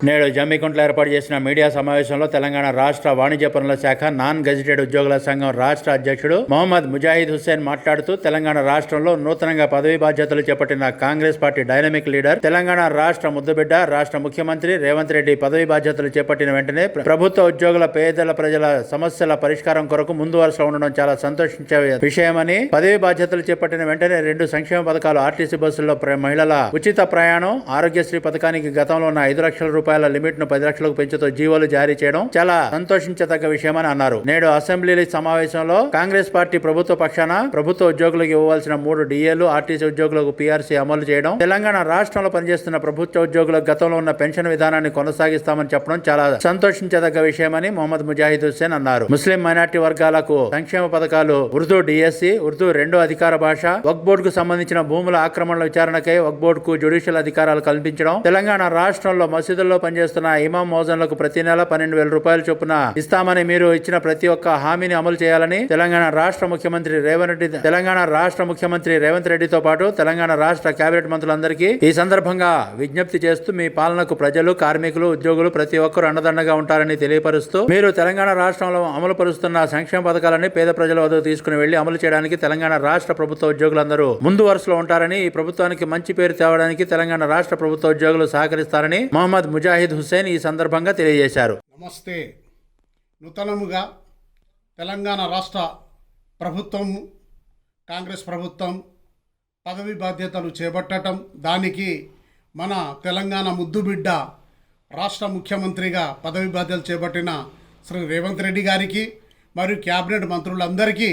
నేడు జమ్మికుంట్లో ఏర్పాటు చేసిన మీడియా సమావేశంలో తెలంగాణ రాష్ట్ర వాణిజ్య పనుల శాఖ నాన్ గెజిటెడ్ ఉద్యోగుల సంఘం రాష్ట్ర అధ్యక్షుడు మొహమ్మద్ ముజాహిద్ హుస్సేన్ మాట్లాడుతూ తెలంగాణ రాష్ట్రంలో నూతనంగా పదవి బాధ్యతలు చేపట్టిన Congress party dynamic leader Telangana రాష్ట్ర ముద్దుబిడ్డ రాష్ట్ర ముఖ్యమంత్రి రేవంత్ రెడ్డి పదవి బాధ్యతలు చేపట్టిన వెంటనే ప్రభుత్వ ఉద్యోగుల పేదల ప్రజల సమస్యల పరిష్కారం కొరకు ముందు వరుసలో ఉండడం చాలా సంతోషించే విషయమని పదవి బాధ్యతలు చేపట్టిన వెంటనే రెండు సంక్షేమ పథకాలు ఆర్టీసీ బస్సుల్లో మహిళల ఉచిత ప్రయాణం ఆరోగ్యశ్రీ పథకానికి గతంలో ఉన్న ఐదు లక్షల రూపాయలు లిమిట్ను పది లక్షలకు పెంచుతూ జీవోలు జారీ చేయడం చాలా సంతోషించదగ్గ విషయమని అన్నారు. నేడు అసెంబ్లీ సమావేశంలో కాంగ్రెస్ పార్టీ ప్రభుత్వ పక్షాన ప్రభుత్వ ఉద్యోగులకు ఇవ్వవలసిన మూడు డిఏలు ఆర్టీసీ ఉద్యోగులకు పీఆర్సీ అమలు చేయడం తెలంగాణ రాష్ట్రంలో పనిచేస్తున్న ప్రభుత్వ ఉద్యోగులకు గతంలో ఉన్న పెన్షన్ విధానాన్ని కొనసాగిస్తామని చెప్పడం చాలా సంతోషించదగ్గ విషయమని మొహమ్మద్ ముజాహిద్ హుస్సేన్ అన్నారు. ముస్లిం మైనార్టీ వర్గాలకు సంక్షేమ పథకాలు ఉర్దూ డిఎస్సి ఉర్దూ రెండో అధికార భాష వక్ బోర్డు కు సంబంధించిన భూముల ఆక్రమణల విచారణకై వక్బోర్డ్కు జ్యుడిషియల్ అధికారాలు కల్పించడం తెలంగాణ రాష్ట్రంలో మసీదుల్లో పనిచేస్తున్న ఇమాం మోజన్లకు ప్రతి నెల పన్నెండు వేల రూపాయల చొప్పున ఇస్తామని మీరు ఇచ్చిన ప్రతి ఒక్క హామీని అమలు చేయాలని తెలంగాణ రాష్ట్ర ముఖ్యమంత్రి రేవంత్ రెడ్డి తెలంగాణ రాష్ట్ర ముఖ్యమంత్రి రేవంత్ రెడ్డితో పాటు తెలంగాణ రాష్ట్ర కేబినెట్ మంత్రులందరికీ ఈ సందర్భంగా విజ్ఞప్తి చేస్తూ మీ పాలనకు ప్రజలు కార్మికులు ఉద్యోగులు ప్రతి ఒక్కరు అండదండగా ఉంటారని తెలియపరుస్తూ మీరు తెలంగాణ రాష్ట్రంలో అమలు పరుస్తున్న సంక్షేమ పథకాలని పేద ప్రజల వద్దకు తీసుకుని వెళ్ళి అమలు చేయడానికి తెలంగాణ రాష్ట్ర ప్రభుత్వ ఉద్యోగులందరూ ముందు వరుసలో ఉంటారని ఈ ప్రభుత్వానికి మంచి పేరు తేవడానికి తెలంగాణ రాష్ట్ర ప్రభుత్వ ఉద్యోగులు సహకరిస్తారని మహమ్మద్ ముజా ముజాహిద్ హుసేన్ ఈ సందర్భంగా తెలియజేశారు. నమస్తే. నూతనముగా తెలంగాణ రాష్ట్ర ప్రభుత్వం కాంగ్రెస్ ప్రభుత్వం పదవి బాధ్యతలు చేపట్టడం దానికి మన తెలంగాణ ముద్దుబిడ్డ రాష్ట్ర ముఖ్యమంత్రిగా పదవి బాధ్యతలు చేపట్టిన శ్రీ రేవంత్ రెడ్డి గారికి మరియు క్యాబినెట్ మంత్రులందరికీ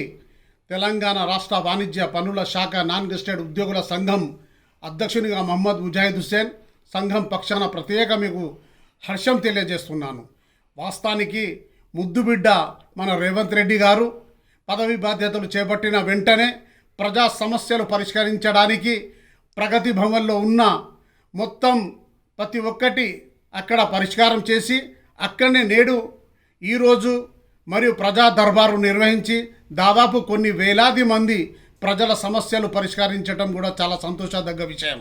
తెలంగాణ రాష్ట్ర వాణిజ్య పనుల శాఖ నాన్ గెస్టెడ్ ఉద్యోగుల సంఘం అధ్యక్షునిగా మహమ్మద్ ముజాహిద్ హుస్సేన్ సంఘం పక్షాన ప్రత్యేక మీకు హర్షం తెలియజేస్తున్నాను. వాస్తవానికి ముద్దుబిడ్డ మన రేవంత్ రెడ్డి గారు పదవి బాధ్యతలు చేపట్టిన వెంటనే ప్రజా సమస్యలు పరిష్కరించడానికి ప్రగతి భవన్లో ఉన్న మొత్తం ప్రతి ఒక్కటి అక్కడ పరిష్కారం చేసి అక్కడనే నేడు ఈరోజు మరియు ప్రజా దర్బారు నిర్వహించి దాదాపు కొన్ని వేలాది మంది ప్రజల సమస్యలు పరిష్కరించడం కూడా చాలా సంతోషదగ్గ విషయం.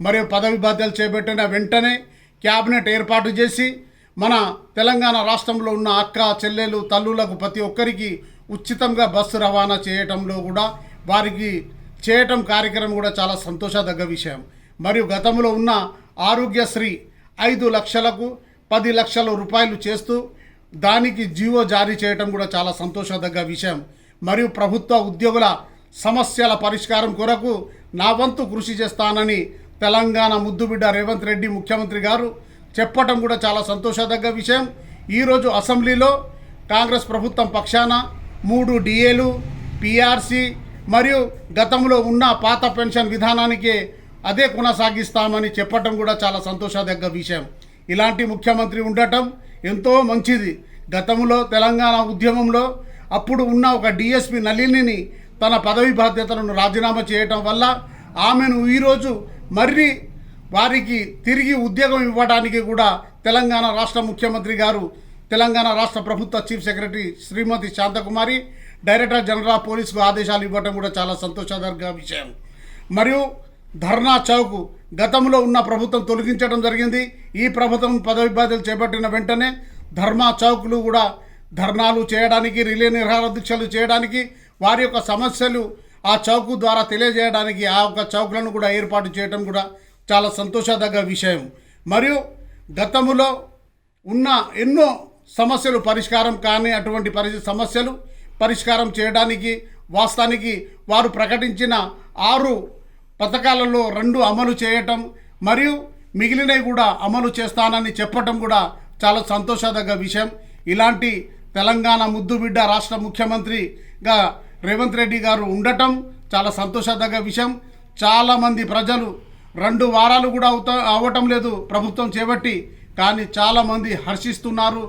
మరియు పదవి బాధ్యతలు చేపట్టిన వెంటనే క్యాబినెట్ ఏర్పాటు చేసి మన తెలంగాణ రాష్ట్రంలో ఉన్న అక్క చెల్లెలు తల్లులకు ప్రతి ఒక్కరికి ఉచితంగా బస్సు రవాణా చేయటంలో కూడా వారికి చేయటం కార్యక్రమం కూడా చాలా సంతోషదగ్గ విషయం. మరియు గతంలో ఉన్న ఆరోగ్యశ్రీ ఐదు లక్షలకు పది లక్షల రూపాయలు చేస్తూ దానికి జీవో జారీ చేయటం కూడా చాలా సంతోషదగ్గ విషయం. మరియు ప్రభుత్వ ఉద్యోగుల సమస్యల పరిష్కారం కొరకు నా వంతు కృషి చేస్తానని తెలంగాణ ముద్దుబిడ్డ రేవంత్ రెడ్డి ముఖ్యమంత్రి గారు చెప్పటం కూడా చాలా సంతోషదగ్గ విషయం. ఈరోజు అసెంబ్లీలో కాంగ్రెస్ ప్రభుత్వం పక్షాన మూడు డిఏలు పిఆర్సి మరియు గతంలో ఉన్న పాత పెన్షన్ విధానానికి అదే కొనసాగిస్తామని చెప్పటం కూడా చాలా సంతోషదగ్గ విషయం. ఇలాంటి ముఖ్యమంత్రి ఉండటం ఎంతో మంచిది. గతంలో తెలంగాణ ఉద్యమంలో అప్పుడు ఉన్న ఒక డిఎస్పి నళినిని తన పదవి బాధ్యతలను రాజీనామా చేయటం వల్ల ఆమెను ఈరోజు మర్రి వారికి తిరిగి ఉద్యోగం ఇవ్వడానికి కూడా తెలంగాణ రాష్ట్ర ముఖ్యమంత్రి గారు తెలంగాణ రాష్ట్ర ప్రభుత్వ chief secretary Shrimati Santhakumari director general of పోలీసుకు ఆదేశాలు ఇవ్వటం కూడా చాలా సంతోషదగ్గ విషయం. మరియు ధర్నా చౌక్ గతంలో ఉన్న ప్రభుత్వం తొలగించడం జరిగింది. ఈ ప్రభుత్వం పదవి బాధ్యతలు చేపట్టిన వెంటనే ధర్నా చౌక్లు కూడా ధర్నాలు చేయడానికి రిలే నిరాహార దీక్షలు చేయడానికి వారి యొక్క సమస్యలు ఆ చౌకు ద్వారా తెలియజేయడానికి ఆ యొక్క చౌకులను కూడా ఏర్పాటు చేయడం కూడా చాలా సంతోషదగ్గ విషయం. మరియు గతములో ఉన్న ఎన్నో సమస్యలు పరిష్కారం కాని అటువంటి పరి సమస్యలు పరిష్కారం చేయడానికి వాస్తవానికి వారు ప్రకటించిన ఆరు పథకాలలో రెండు అమలు చేయటం మరియు మిగిలినవి కూడా అమలు చేస్తానని చెప్పటం కూడా చాలా సంతోషదగ్గ విషయం. ఇలాంటి తెలంగాణ ముద్దుబిడ్డ రాష్ట్ర ముఖ్యమంత్రిగా రేవంత్ రెడ్డి గారు ఉండటం చాలా సంతోషదగ్గ విషయం. చాలామంది ప్రజలు రెండు వారాలు కూడా అవుతా అవ్వటం లేదు ప్రభుత్వం చేపట్టి కానీ చాలామంది హర్షిస్తున్నారు.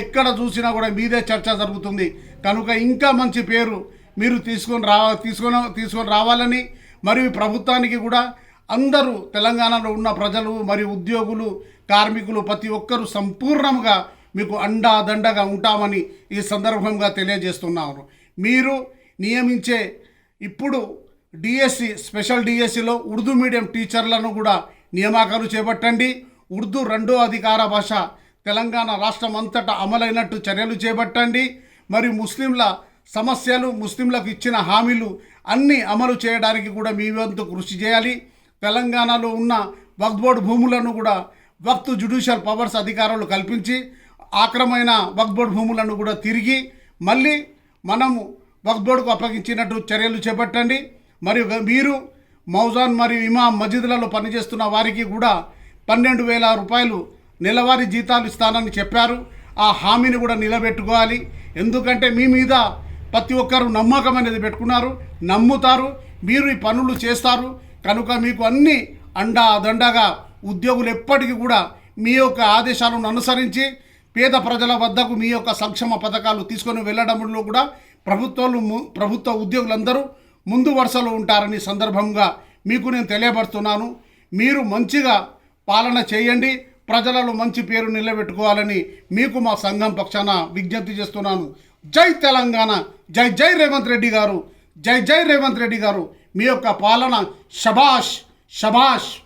ఎక్కడ చూసినా కూడా మీదే చర్చ జరుగుతుంది. కనుక ఇంకా మంచి పేరు మీరు తీసుకొని రా తీసుకొని తీసుకొని రావాలని మరియు ప్రభుత్వానికి కూడా అందరూ తెలంగాణలో ఉన్న ప్రజలు మరియు ఉద్యోగులు కార్మికులు ప్రతి ఒక్కరూ సంపూర్ణంగా మీకు అండా దండగా ఉంటామని ఈ సందర్భంగా తెలియజేస్తున్నాను మీరు నియమించే. ఇప్పుడు డిఎస్సి స్పెషల్ డిఎస్సిలో ఉర్దూ మీడియం టీచర్లను కూడా నియామకాలు చేపట్టండి. ఉర్దూ రెండో అధికార భాష తెలంగాణ రాష్ట్రం అంతటా అమలైనట్టు చర్యలు చేపట్టండి. మరియు ముస్లింల సమస్యలు ముస్లింలకు ఇచ్చిన హామీలు అన్నీ అమలు చేయడానికి కూడా మీ వంతు కృషి చేయాలి. తెలంగాణలో ఉన్న వక్ఫ్ బోర్డు భూములను కూడా వక్త్ జుడిషియల్ పవర్స్ అధికారులు కల్పించి ఆక్రమైన వక్ఫ్ బోర్డు భూములను కూడా తిరిగి మళ్ళీ మనము వక్ఫ్ బోర్డుకు అప్పగించినట్టు చర్యలు చేపట్టండి. మరియు మీరు మౌజాన్ మరియు ఇమాం మసీదులలో పనిచేస్తున్న వారికి కూడా పన్నెండు వేల రూపాయలు నెలవారీ జీతాలు ఇస్తానని చెప్పారు. ఆ హామీని కూడా నిలబెట్టుకోవాలి. ఎందుకంటే మీ మీద ప్రతి ఒక్కరు నమ్మకం అనేది పెట్టుకున్నారు. నమ్ముతారు. మీరు ఈ పనులు చేస్తారు. కనుక మీకు అన్ని అండా దండగా ఉద్యోగులు ఎప్పటికీ కూడా మీ యొక్క ఆదేశాలను అనుసరించి పేద ప్రజల వద్దకు మీ యొక్క సంక్షేమ పథకాలు తీసుకొని వెళ్ళడంలో కూడా ప్రభుత్వాలు ము- ప్రభుత్వ ఉద్యోగులందరూ ముందు వరుసలో ఉంటారని సందర్భంగా మీకు నేను తెలియపరుస్తున్నాను. మీరు మంచిగా పాలన చేయండి. ప్రజలలో మంచి పేరు నిలబెట్టుకోవాలని మీకు మా సంఘం పక్షాన విజ్ఞప్తి చేస్తున్నాను. జై తెలంగాణ. జై జై రేవంత్ రెడ్డి గారు. జై జై రేవంత్ రెడ్డి గారు. మీ యొక్క పాలన షబాష్ షబాష్